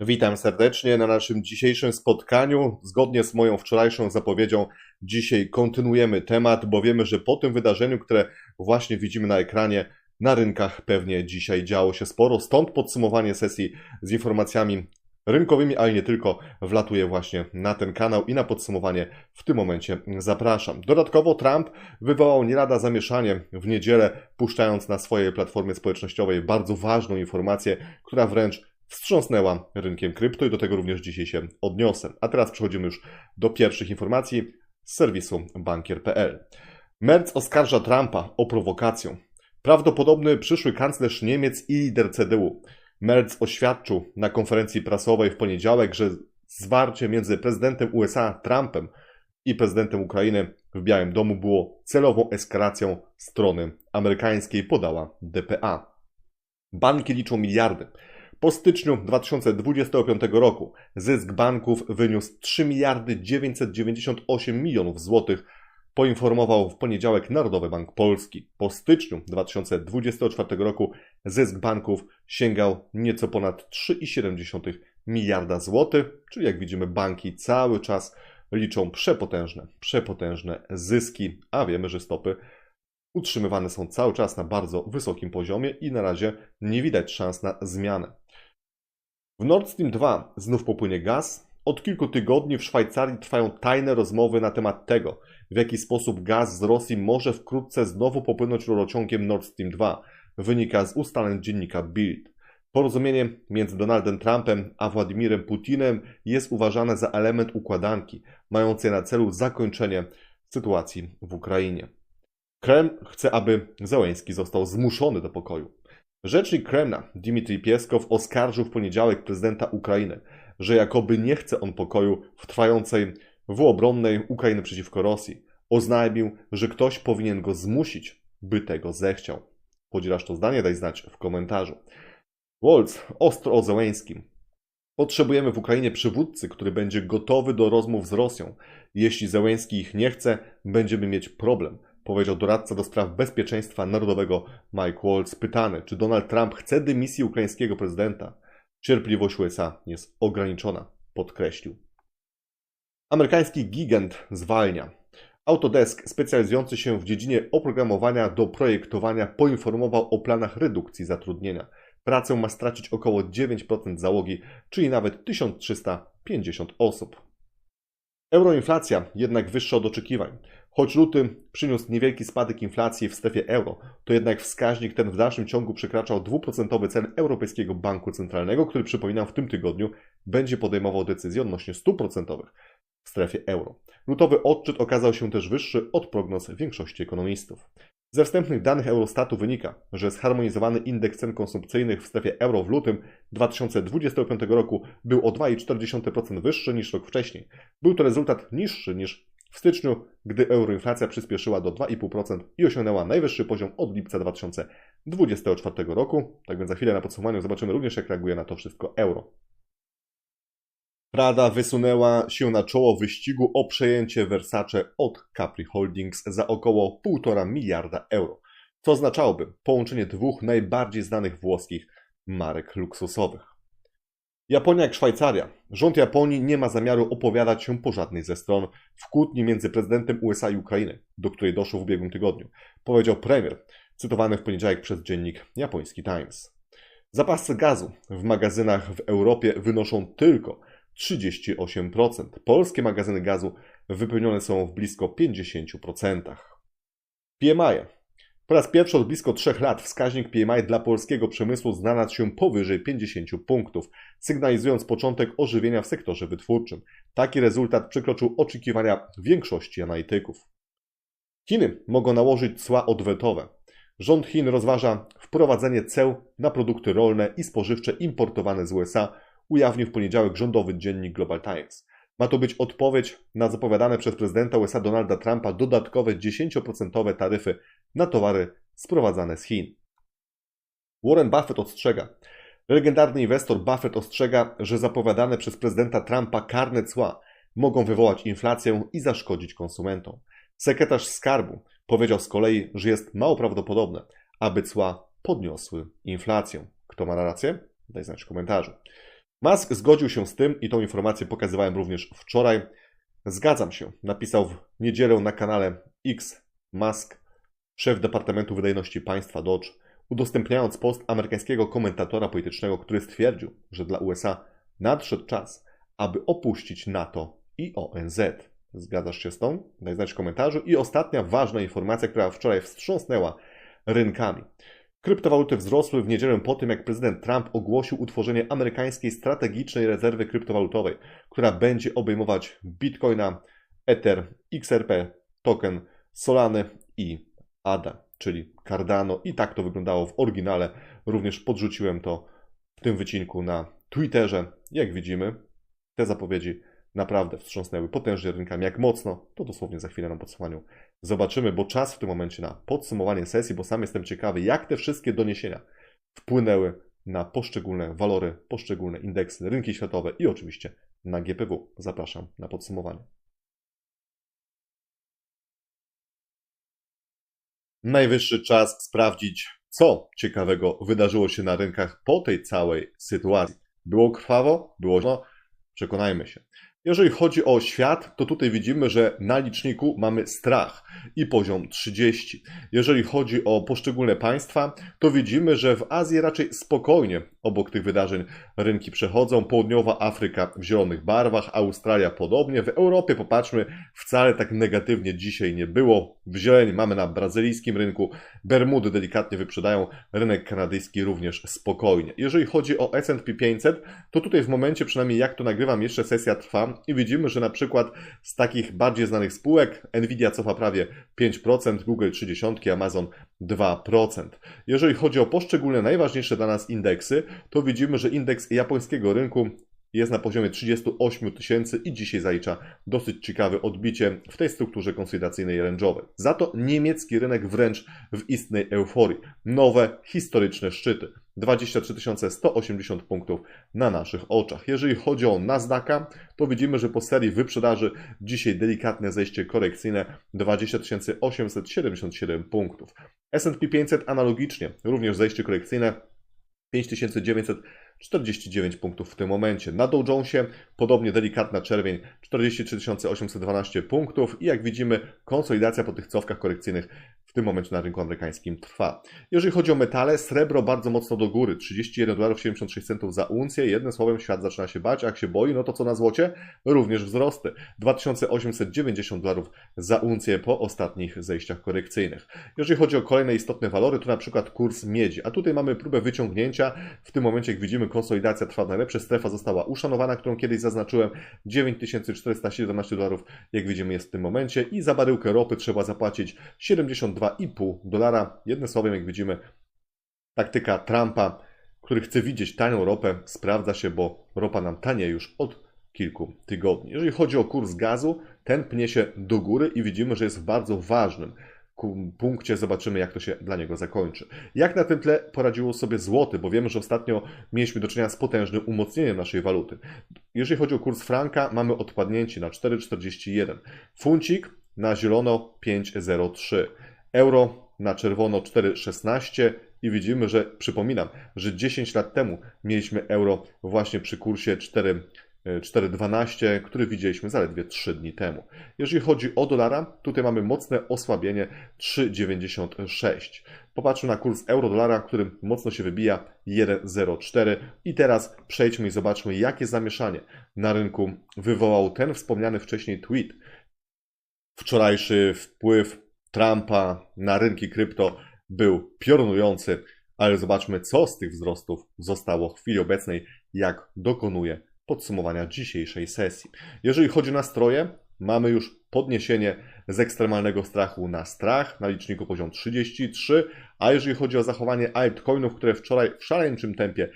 Witam serdecznie na naszym dzisiejszym spotkaniu. Zgodnie z moją wczorajszą zapowiedzią, dzisiaj kontynuujemy temat, bo wiemy, że po tym wydarzeniu, które właśnie widzimy na ekranie, na rynkach pewnie dzisiaj działo się sporo. Stąd podsumowanie sesji z informacjami rynkowymi, ale nie tylko, wlatuje właśnie na ten kanał i na podsumowanie w tym momencie zapraszam. Dodatkowo Trump wywołał nie lada zamieszanie w niedzielę, puszczając na swojej platformie społecznościowej bardzo ważną informację, która wręcz wstrząsnęła rynkiem krypto i do tego również dzisiaj się odniosę. A teraz przechodzimy już do pierwszych informacji z serwisu bankier.pl. Merz oskarża Trumpa o prowokację. Prawdopodobny przyszły kanclerz Niemiec i lider CDU. Merz oświadczył na konferencji prasowej w poniedziałek, że zwarcie między prezydentem USA Trumpem i prezydentem Ukrainy w Białym Domu było celową eskalacją strony amerykańskiej, podała DPA. Banki liczą miliardy. Po styczniu 2025 roku zysk banków wyniósł 3 miliardy 998 milionów złotych, poinformował w poniedziałek Narodowy Bank Polski. Po styczniu 2024 roku zysk banków sięgał nieco ponad 3,7 miliarda złotych, czyli jak widzimy banki cały czas liczą przepotężne, przepotężne zyski, a wiemy, że stopy utrzymywane są cały czas na bardzo wysokim poziomie i na razie nie widać szans na zmianę. W Nord Stream 2 znów popłynie gaz. Od kilku tygodni w Szwajcarii trwają tajne rozmowy na temat tego, w jaki sposób gaz z Rosji może wkrótce znowu popłynąć rurociągiem Nord Stream 2, wynika z ustaleń dziennika Bild. Porozumienie między Donaldem Trumpem a Władimirem Putinem jest uważane za element układanki, mającej na celu zakończenie sytuacji w Ukrainie. Kreml chce, aby Zełenski został zmuszony do pokoju. Rzecznik Kremla Dmitrij Pieskow oskarżył w poniedziałek prezydenta Ukrainy, że jakoby nie chce on pokoju w trwającej obronnej Ukrainy przeciwko Rosji. Oznajmił, że ktoś powinien go zmusić, by tego zechciał. Podzielasz to zdanie? Daj znać w komentarzu. Wolc ostro o Zełęskim. Potrzebujemy w Ukrainie przywódcy, który będzie gotowy do rozmów z Rosją. Jeśli Zełęski ich nie chce, będziemy mieć problem powiedział doradca do spraw bezpieczeństwa narodowego Mike Waltz, pytany, czy Donald Trump chce dymisji ukraińskiego prezydenta. Cierpliwość USA jest ograniczona, podkreślił. Amerykański gigant zwalnia. Autodesk, specjalizujący się w dziedzinie oprogramowania do projektowania, poinformował o planach redukcji zatrudnienia. Pracę ma stracić około 9% załogi, czyli nawet 1350 osób. Euroinflacja jednak wyższa od oczekiwań. Choć luty przyniósł niewielki spadek inflacji w strefie euro, to jednak wskaźnik ten w dalszym ciągu przekraczał 2% cel Europejskiego Banku Centralnego, który przypominam w tym tygodniu będzie podejmował decyzje odnośnie stóp procentowych w strefie euro. Lutowy odczyt okazał się też wyższy od prognoz większości ekonomistów. Ze wstępnych danych Eurostatu wynika, że zharmonizowany indeks cen konsumpcyjnych w strefie euro w lutym 2025 roku był o 2,4% wyższy niż rok wcześniej. Był to rezultat niższy niż w styczniu, gdy euroinflacja przyspieszyła do 2,5% i osiągnęła najwyższy poziom od lipca 2024 roku. Tak więc za chwilę na podsumowaniu zobaczymy również, jak reaguje na to wszystko euro. Prada wysunęła się na czoło wyścigu o przejęcie Versace od Capri Holdings za około 1,5 miliarda euro, co oznaczałoby połączenie dwóch najbardziej znanych włoskich marek luksusowych. Japonia jak Szwajcaria. Rząd Japonii nie ma zamiaru opowiadać się po żadnej ze stron w kłótni między prezydentem USA i Ukrainy, do której doszło w ubiegłym tygodniu, powiedział premier, cytowany w poniedziałek przez dziennik japoński Times. Zapasy gazu w magazynach w Europie wynoszą tylko 38%. Polskie magazyny gazu wypełnione są w blisko 50%. PMI po raz pierwszy od blisko 3 lat wskaźnik PMI dla polskiego przemysłu znalazł się powyżej 50 punktów, sygnalizując początek ożywienia w sektorze wytwórczym. Taki rezultat przekroczył oczekiwania większości analityków. Chiny mogą nałożyć cła odwetowe. Rząd Chin rozważa wprowadzenie ceł na produkty rolne i spożywcze importowane z USA, ujawnił w poniedziałek rządowy dziennik Global Times. Ma to być odpowiedź na zapowiadane przez prezydenta USA Donalda Trumpa dodatkowe 10% taryfy na towary sprowadzane z Chin. Warren Buffett ostrzega. Legendarny inwestor Buffett ostrzega, że zapowiadane przez prezydenta Trumpa karne cła mogą wywołać inflację i zaszkodzić konsumentom. Sekretarz skarbu powiedział z kolei, że jest mało prawdopodobne, aby cła podniosły inflację. Kto ma rację? Daj znać w komentarzu. Musk zgodził się z tym i tą informację pokazywałem również wczoraj. Zgadzam się, napisał w niedzielę na kanale X Musk, szef Departamentu Wydajności Państwa Dodge, udostępniając post amerykańskiego komentatora politycznego, który stwierdził, że dla USA nadszedł czas, aby opuścić NATO i ONZ. Zgadzasz się z tą? Daj znać w komentarzu. I ostatnia ważna informacja, która wczoraj wstrząsnęła rynkami. Kryptowaluty wzrosły w niedzielę po tym, jak prezydent Trump ogłosił utworzenie amerykańskiej strategicznej rezerwy kryptowalutowej, która będzie obejmować Bitcoina, Ether, XRP, token Solany i ADA, czyli Cardano. I tak to wyglądało w oryginale. Również podrzuciłem to w tym wycinku na Twitterze. Jak widzimy, te zapowiedzi naprawdę wstrząsnęły potężnie rynkami. Jak mocno, to dosłownie za chwilę na podsumowaniu zobaczymy, bo czas w tym momencie na podsumowanie sesji, bo sam jestem ciekawy, jak te wszystkie doniesienia wpłynęły na poszczególne walory, poszczególne indeksy, rynki światowe i oczywiście na GPW. Zapraszam na podsumowanie. Najwyższy czas sprawdzić, co ciekawego wydarzyło się na rynkach po tej całej sytuacji. Było krwawo, było no, przekonajmy się. Jeżeli chodzi o świat, to tutaj widzimy, że na liczniku mamy strach i poziom 30. Jeżeli chodzi o poszczególne państwa, to widzimy, że w Azji raczej spokojnie obok tych wydarzeń rynki przechodzą. Południowa Afryka w zielonych barwach, Australia podobnie. W Europie, popatrzmy, wcale tak negatywnie dzisiaj nie było. W zieleni mamy na brazylijskim rynku, Bermudy delikatnie wyprzedają, rynek kanadyjski również spokojnie. Jeżeli chodzi o S&P 500, to tutaj w momencie, przynajmniej jak to nagrywam, jeszcze sesja trwa i widzimy, że na przykład z takich bardziej znanych spółek Nvidia cofa prawie 5%, Google 30%, Amazon 2%. Jeżeli chodzi o poszczególne najważniejsze dla nas indeksy, to widzimy, że indeks japońskiego rynku jest na poziomie 38 tysięcy i dzisiaj zalicza dosyć ciekawe odbicie w tej strukturze konsolidacyjnej range'owej. Za to niemiecki rynek wręcz w istnej euforii. Nowe, historyczne szczyty. 23 180 punktów na naszych oczach. Jeżeli chodzi o Nasdaqa, to widzimy, że po serii wyprzedaży dzisiaj delikatne zejście korekcyjne 20 877 punktów. S&P 500 analogicznie, również zejście korekcyjne 5949 punktów w tym momencie. Na Dow Jonesie podobnie delikatna czerwień 43 812 punktów i jak widzimy konsolidacja po tych cofkach korekcyjnych tym momencie na rynku amerykańskim trwa. Jeżeli chodzi o metale, srebro bardzo mocno do góry, 31 dolarów 76 centów za uncję. Jednym słowem świat zaczyna się bać, a jak się boi, no to co na złocie? Również wzrosty. 2890 dolarów za uncję po ostatnich zejściach korekcyjnych. Jeżeli chodzi o kolejne istotne walory, to na przykład kurs miedzi, a tutaj mamy próbę wyciągnięcia. W tym momencie, jak widzimy, konsolidacja trwa najlepsze, strefa została uszanowana, którą kiedyś zaznaczyłem, 9417 dolarów, jak widzimy, jest w tym momencie i za baryłkę ropy trzeba zapłacić 70 2,5 dolara. Jednym słowem, jak widzimy, taktyka Trumpa, który chce widzieć tanią ropę, sprawdza się, bo ropa nam tanie już od kilku tygodni. Jeżeli chodzi o kurs gazu, ten pnie się do góry i widzimy, że jest w bardzo ważnym punkcie. Zobaczymy, jak to się dla niego zakończy. Jak na tym tle poradziło sobie złoty, bo wiemy, że ostatnio mieliśmy do czynienia z potężnym umocnieniem naszej waluty. Jeżeli chodzi o kurs franka, mamy odpadnięcie na 4,41. Funcik na zielono 5,03 euro na czerwono 4,16 i widzimy, że przypominam, że 10 lat temu mieliśmy euro właśnie przy kursie 4. 4,12, który widzieliśmy zaledwie 3 dni temu. Jeżeli chodzi o dolara, tutaj mamy mocne osłabienie 3,96. Popatrzmy na kurs euro-dolara, który mocno się wybija 1,04. I teraz przejdźmy i zobaczmy, jakie zamieszanie na rynku wywołał ten wspomniany wcześniej tweet. Wczorajszy wpływ Trumpa na rynki krypto był piorunujący, ale zobaczmy, co z tych wzrostów zostało w chwili obecnej, jak dokonuje podsumowania dzisiejszej sesji. Jeżeli chodzi o nastroje, mamy już podniesienie z ekstremalnego strachu na strach, na liczniku poziom 33, a jeżeli chodzi o zachowanie altcoinów, które wczoraj w szaleńczym tempie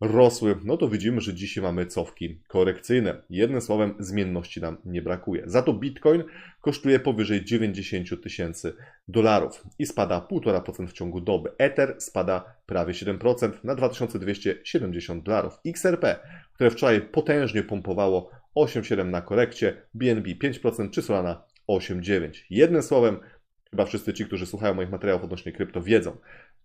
rosły, no to widzimy, że dzisiaj mamy cofki korekcyjne. Jednym słowem, zmienności nam nie brakuje. Za to Bitcoin kosztuje powyżej 90 tysięcy dolarów i spada 1,5% w ciągu doby. Ether spada prawie 7% na 2270 dolarów. XRP, które wczoraj potężnie pompowało 8,7 na korekcie, BNB 5% czy Solana 8,9. Jednym słowem, chyba wszyscy ci, którzy słuchają moich materiałów odnośnie krypto wiedzą,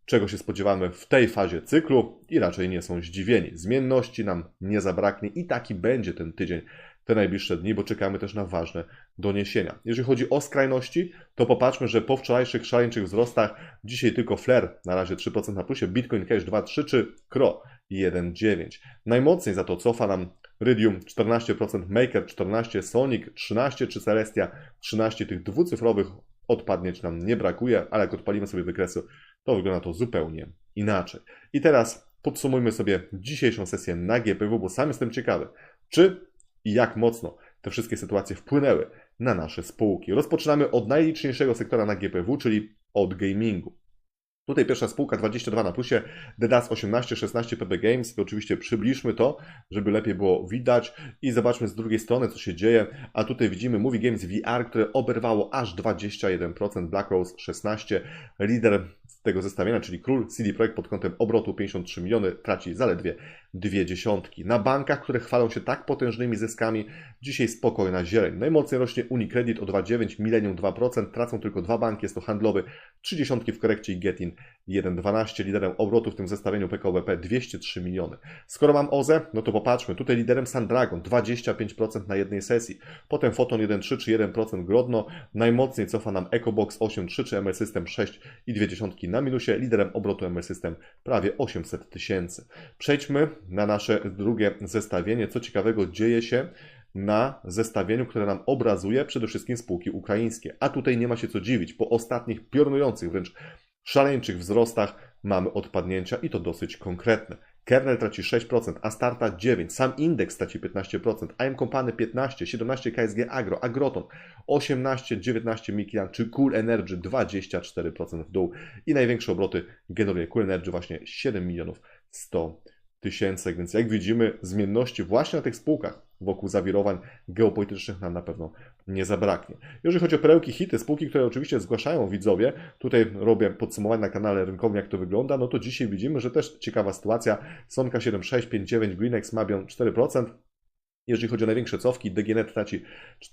czego się spodziewamy w tej fazie cyklu i raczej nie są zdziwieni. Zmienności nam nie zabraknie i taki będzie ten tydzień, te najbliższe dni, bo czekamy też na ważne doniesienia. Jeżeli chodzi o skrajności, to popatrzmy, że po wczorajszych szaleńczych wzrostach dzisiaj tylko Flair na razie 3% na plusie, Bitcoin Cash 2,3 czy Kro 1,9. Najmocniej za to cofa nam Rydium 14%, Maker 14%, Sonic 13% czy Celestia 13%. Tych dwucyfrowych odpadnieć nam nie brakuje, ale jak odpalimy sobie wykresy, to wygląda to zupełnie inaczej. I teraz podsumujmy sobie dzisiejszą sesję na GPW, bo sam jestem ciekawy, czy i jak mocno te wszystkie sytuacje wpłynęły na nasze spółki. Rozpoczynamy od najliczniejszego sektora na GPW, czyli od gamingu. Tutaj pierwsza spółka 22 na plusie, DDAS 18, 16 PB Games. Oczywiście przybliżmy to, żeby lepiej było widać i zobaczmy z drugiej strony, co się dzieje. A tutaj widzimy Movie Games VR, które oberwało aż 21%, Black Rose 16, lider tego zestawienia, czyli król CD Projekt pod kątem obrotu 53 miliony, traci zaledwie dwie dziesiątki. Na bankach, które chwalą się tak potężnymi zyskami, dzisiaj spokojna zieleń. Najmocniej rośnie Unicredit o 2,9, Millennium 2%, tracą tylko dwa banki, jest to handlowy, 30 w korekcie i Getin 1,12. Liderem obrotu w tym zestawieniu PKOBP 203 miliony. Skoro mam OZE, no to popatrzmy, tutaj liderem Sandragon 25% na jednej sesji, potem Photon 1,3 czy 1% Grodno, najmocniej cofa nam EcoBox 8,3 czy ML System 6,2 na minusie, liderem obrotu ML System prawie 800 tysięcy. Przejdźmy na nasze drugie zestawienie. Co ciekawego dzieje się na zestawieniu, które nam obrazuje przede wszystkim spółki ukraińskie. A tutaj nie ma się co dziwić. Po ostatnich piorunujących, wręcz szaleńczych wzrostach mamy odpadnięcia i to dosyć konkretne. Kernel traci 6%, Astarta 9%, sam indeks traci 15%, AM Company 15%, 17% KSG Agro, Agroton 18%, 19% Mikian czy Cool Energy 24% w dół i największe obroty generuje Cool Energy właśnie 7 milionów 100 tysięcy, więc jak widzimy zmienności właśnie na tych spółkach wokół zawirowań geopolitycznych nam na pewno nie zabraknie. Jeżeli chodzi o perełki hity, spółki, które oczywiście zgłaszają widzowie, tutaj robię podsumowanie na kanale rynkowym, jak to wygląda, no to dzisiaj widzimy, że też ciekawa sytuacja. Sonka 7659, Greenex, Mabion 4%, jeżeli chodzi o największe cofki, DGNet traci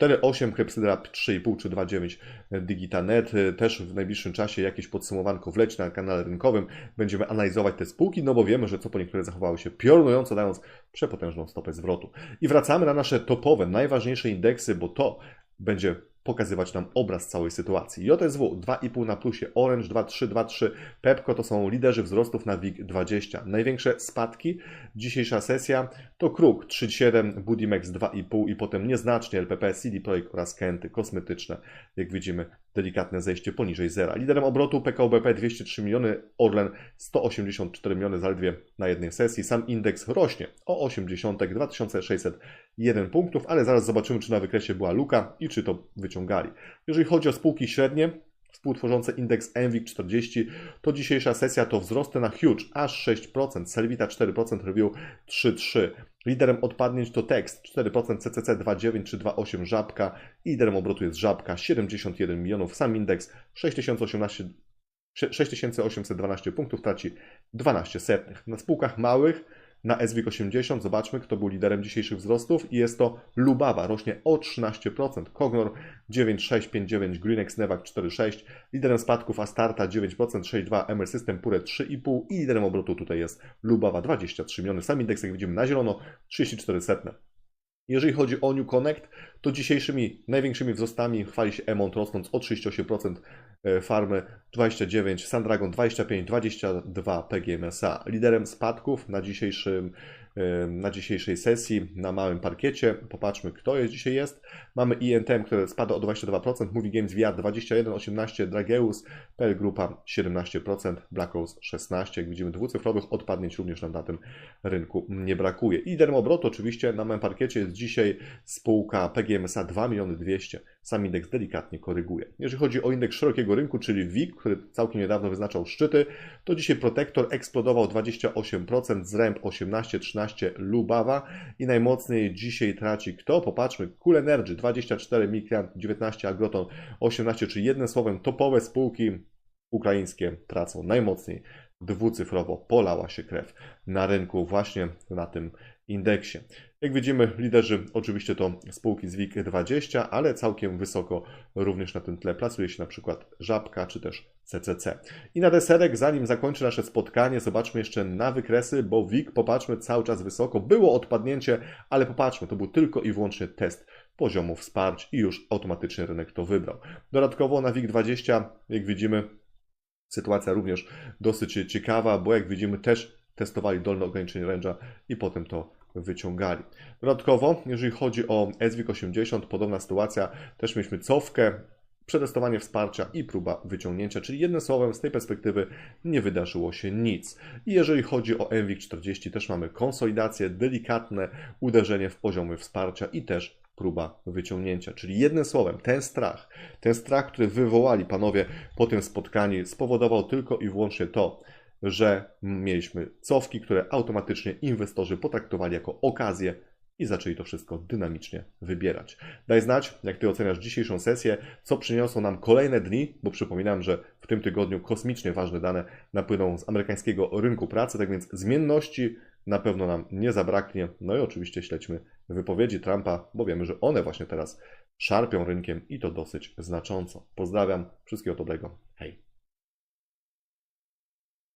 4,8, Hepsydra 3,5 czy 2,9 Digitanet. Też w najbliższym czasie jakieś podsumowanko wleci na kanale rynkowym. Będziemy analizować te spółki, no bo wiemy, że co po niektóre zachowały się piorunująco, dając przepotężną stopę zwrotu. I wracamy na nasze topowe, najważniejsze indeksy, bo to będzie pokazywać nam obraz całej sytuacji. JSW 2,5 na plusie, Orange 2,3, 2,3, Pepco to są liderzy wzrostów na WIG20. Największe spadki, dzisiejsza sesja to Kruk 3,7, Budimex 2,5 i potem nieznacznie LPP, CD Projekt oraz Kenty kosmetyczne. Jak widzimy, delikatne zejście poniżej zera. Liderem obrotu PKO BP 203 miliony, Orlen 184 miliony zaledwie na jednej sesji. Sam indeks rośnie o 80, 2601 punktów, ale zaraz zobaczymy, czy na wykresie była luka i czy to wyciągali. Jeżeli chodzi o spółki średnie, współtworzące indeks MWIG 40, to dzisiejsza sesja to wzrosty na Huge aż 6%, Selvita 4%, Review 3,3%. Liderem odpadnięć to tekst 4%, CCC 2,9 czy 2,8 Żabka. Liderem obrotu jest Żabka 71 milionów, sam indeks 6018 6812 punktów, traci 12 setnych. Na spółkach małych na SWIG 80 zobaczmy, kto był liderem dzisiejszych wzrostów. I jest to Lubawa, rośnie o 13%, Cognor 9,659, Greenex Nevak 4,6, liderem spadków Astarta 9%, 6,2, ML System Pure 3,5 i liderem obrotu tutaj jest Lubawa 23 miliony. Sam indeks, jak widzimy na zielono, 34 setne. Jeżeli chodzi o New Connect, to dzisiejszymi największymi wzrostami chwali się Emont rosnąc o 38%, e, Farmy 29%, Sandragon 25%, 22% PGMSA. Liderem spadków na dzisiejszym na dzisiejszej sesji na małym parkiecie. Popatrzmy, kto jest dzisiaj jest. Mamy INTM, które spada o 22%, Movie Games VR 21, 18, Drageus, PL Grupa 17%, Black Rose 16. Jak widzimy, dwucyfrowych odpadnięć również nam na tym rynku nie brakuje. Liderem obrotu oczywiście na małym parkiecie jest dzisiaj spółka PGMSA 2 miliony 200 sam indeks delikatnie koryguje. Jeżeli chodzi o indeks szerokiego rynku, czyli WIG, który całkiem niedawno wyznaczał szczyty, to dzisiaj Protektor eksplodował 28%, Zręb 18, 13, Lubawa i najmocniej dzisiaj traci kto? Popatrzmy, Cool Energy 24, Mikran 19, Agroton 18, czyli jednym słowem topowe spółki ukraińskie tracą najmocniej dwucyfrowo polała się krew na rynku właśnie na tym indeksie. Jak widzimy, liderzy oczywiście to spółki z WIG20, ale całkiem wysoko również na tym tle plasuje się na przykład Żabka czy też CCC. I na deserek, zanim zakończę nasze spotkanie, zobaczmy jeszcze na wykresy, bo WIG, popatrzmy, cały czas wysoko. Było odpadnięcie, ale popatrzmy, to był tylko i wyłącznie test poziomu wsparć i już automatycznie rynek to wybrał. Dodatkowo na WIG20, jak widzimy, sytuacja również dosyć ciekawa, bo jak widzimy też testowali dolne ograniczenie range'a i potem to wyciągali. Dodatkowo, jeżeli chodzi o SWIG 80, podobna sytuacja, też mieliśmy cofkę, przetestowanie wsparcia i próba wyciągnięcia, czyli jednym słowem z tej perspektywy nie wydarzyło się nic. I jeżeli chodzi o MWIG 40, też mamy konsolidację, delikatne uderzenie w poziomy wsparcia i też próba wyciągnięcia. Czyli jednym słowem, ten strach, ten strach, który wywołali panowie po tym spotkaniu, spowodował tylko i wyłącznie to, że mieliśmy cofki, które automatycznie inwestorzy potraktowali jako okazję i zaczęli to wszystko dynamicznie wybierać. Daj znać, jak Ty oceniasz dzisiejszą sesję, co przyniosą nam kolejne dni, bo przypominam, że w tym tygodniu kosmicznie ważne dane napłyną z amerykańskiego rynku pracy, tak więc zmienności na pewno nam nie zabraknie. No i oczywiście śledźmy wypowiedzi Trumpa, bo wiemy, że one właśnie teraz szarpią rynkiem i to dosyć znacząco. Pozdrawiam, wszystkiego dobrego, hej!